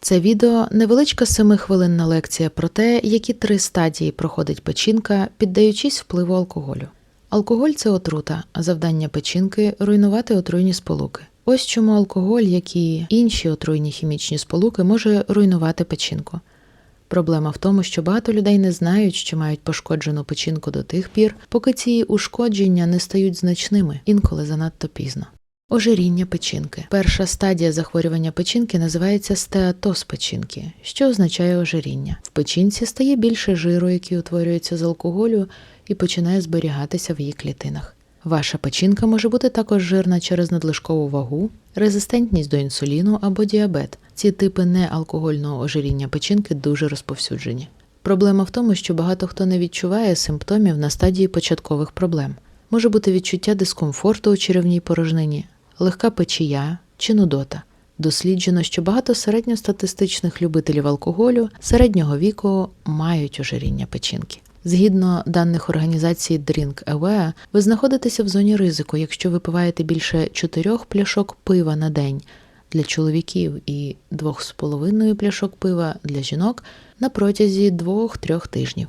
Це відео невеличка семихвилинна лекція про те, які три стадії проходить печінка, піддаючись впливу алкоголю. Алкоголь це отрута, а завдання печінки руйнувати отруйні сполуки. Ось чому алкоголь, як і інші отруйні хімічні сполуки, може руйнувати печінку. Проблема в тому, що багато людей не знають, що мають пошкоджену печінку до тих пір, поки ці ушкодження не стають значними, інколи занадто пізно. Ожиріння печінки. Перша стадія захворювання печінки називається стеатоз печінки, що означає ожиріння. В печінці стає більше жиру, який утворюється з алкоголю і починає зберігатися в її клітинах. Ваша печінка може бути також жирна через надлишкову вагу, резистентність до інсуліну або діабет. Ці типи неалкогольного ожиріння печінки дуже розповсюджені. Проблема в тому, що багато хто не відчуває симптомів на стадії початкових проблем. Може бути відчуття дискомфорту у черевній порожнині, легка печія чи нудота. Досліджено, що багато середньостатистичних любителів алкоголю середнього віку мають ожиріння печінки. Згідно даних організації Drink Aware, ви знаходитеся в зоні ризику, якщо ви пиваєте більше 4 пляшок пива на день для чоловіків і 2,5 пляшок пива для жінок на протязі 2-3 тижнів.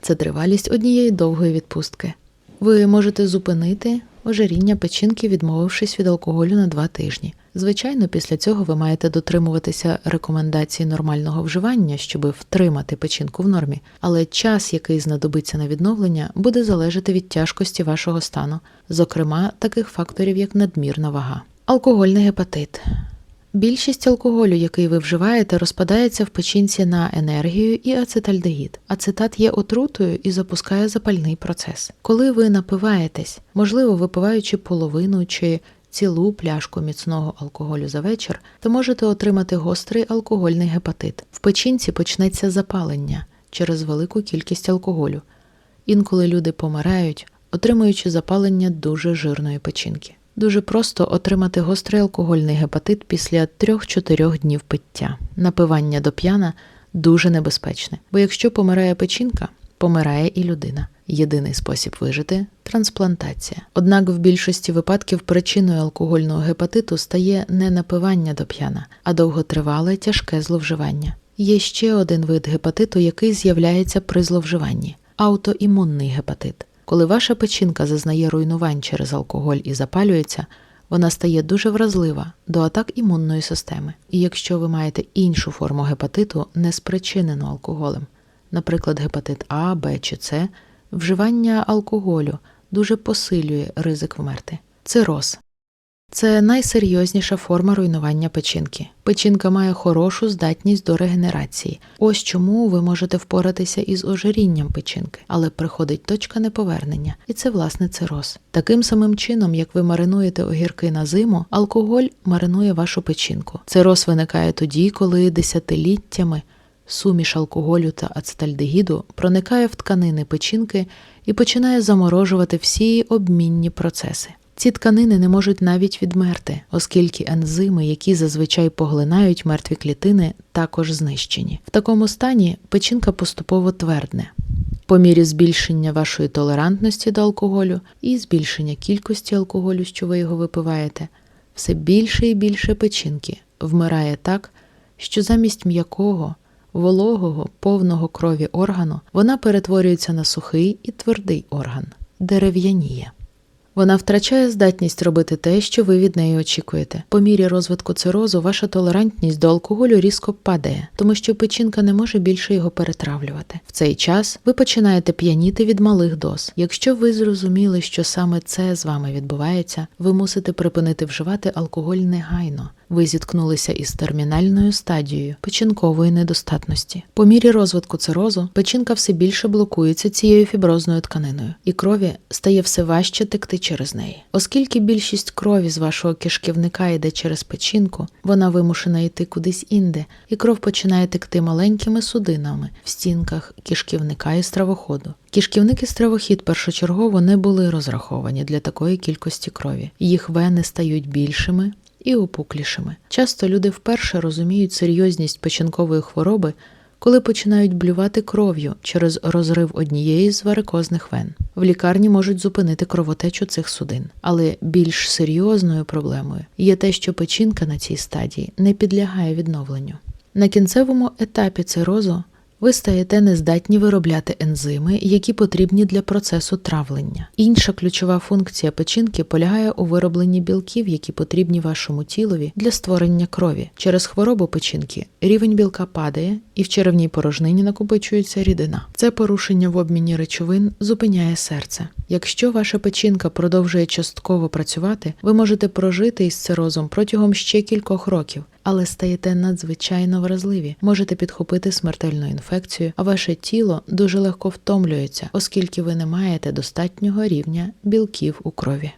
Це тривалість однієї довгої відпустки. Ви можете зупинити ожиріння печінки, відмовившись від алкоголю на два тижні. Звичайно, після цього ви маєте дотримуватися рекомендацій нормального вживання, щоб втримати печінку в нормі, але час, який знадобиться на відновлення, буде залежати від тяжкості вашого стану, зокрема таких факторів, як надмірна вага. Алкогольний гепатит. Більшість алкоголю, який ви вживаєте, розпадається в печінці на енергію і ацетальдегід. Ацетат є отрутою і запускає запальний процес. Коли ви напиваєтесь, можливо, випиваючи половину чи цілу пляшку міцного алкоголю за вечір, то можете отримати гострий алкогольний гепатит. В печінці почнеться запалення через велику кількість алкоголю. Інколи люди помирають, отримуючи запалення дуже жирної печінки. Дуже просто отримати гострий алкогольний гепатит після 3-4 днів пиття. Напивання до п'яна дуже небезпечне, бо якщо помирає печінка, помирає і людина. Єдиний спосіб вижити трансплантація. Однак в більшості випадків причиною алкогольного гепатиту стає не напивання до п'яна, а довготривале тяжке зловживання. Є ще один вид гепатиту, який з'являється при зловживанні аутоімунний гепатит. Коли ваша печінка зазнає руйнувань через алкоголь і запалюється, вона стає дуже вразлива до атак імунної системи. І якщо ви маєте іншу форму гепатиту, не спричинену алкоголем, наприклад, гепатит А, Б чи С, вживання алкоголю дуже посилює ризик вмерти. Цироз це найсерйозніша форма руйнування печінки. Печінка має хорошу здатність до регенерації. Ось чому ви можете впоратися із ожирінням печінки, але приходить точка неповернення, і це власне цироз. Таким самим чином, як ви маринуєте огірки на зиму, алкоголь маринує вашу печінку. Цироз виникає тоді, коли десятиліттями суміш алкоголю та ацетальдегіду проникає в тканини печінки і починає заморожувати всі обмінні процеси. Ці тканини не можуть навіть відмерти, оскільки ензими, які зазвичай поглинають мертві клітини, також знищені. В такому стані печінка поступово твердне. По мірі збільшення вашої толерантності до алкоголю і збільшення кількості алкоголю, що ви його випиваєте, все більше і більше печінки вмирає так, що замість м'якого, вологого, повного крові органу вона перетворюється на сухий і твердий орган, дерев'яніє. Вона втрачає здатність робити те, що ви від неї очікуєте. По мірі розвитку цирозу ваша толерантність до алкоголю різко падає, тому що печінка не може більше його перетравлювати. В цей час ви починаєте п'яніти від малих доз. Якщо ви зрозуміли, що саме це з вами відбувається, ви мусите припинити вживати алкоголь негайно. Ви зіткнулися із термінальною стадією печінкової недостатності. По мірі розвитку цирозу печінка все більше блокується цією фіброзною тканиною, і крові стає все важче текти через неї. Оскільки більшість крові з вашого кишківника йде через печінку, вона вимушена йти кудись інде, і кров починає текти маленькими судинами в стінках кишківника і стравоходу. Кишківник і стравохід першочергово не були розраховані для такої кількості крові. Їх вени стають більшими і опуклішими. Часто люди вперше розуміють серйозність печінкової хвороби, коли починають блювати кров'ю через розрив однієї з варикозних вен. В лікарні можуть зупинити кровотечу цих судин, але більш серйозною проблемою є те, що печінка на цій стадії не підлягає відновленню. На кінцевому етапі цирозу ви стаєте нездатні виробляти ензими, які потрібні для процесу травлення. Інша ключова функція печінки полягає у виробленні білків, які потрібні вашому тілові для створення крові. Через хворобу печінки рівень білка падає, і в черевній порожнині накопичується рідина. Це порушення в обміні речовин зупиняє серце. Якщо ваша печінка продовжує частково працювати, ви можете прожити із цирозом протягом ще кількох років, але стаєте надзвичайно вразливі, можете підхопити смертельну інфекцію, а ваше тіло дуже легко втомлюється, оскільки ви не маєте достатнього рівня білків у крові.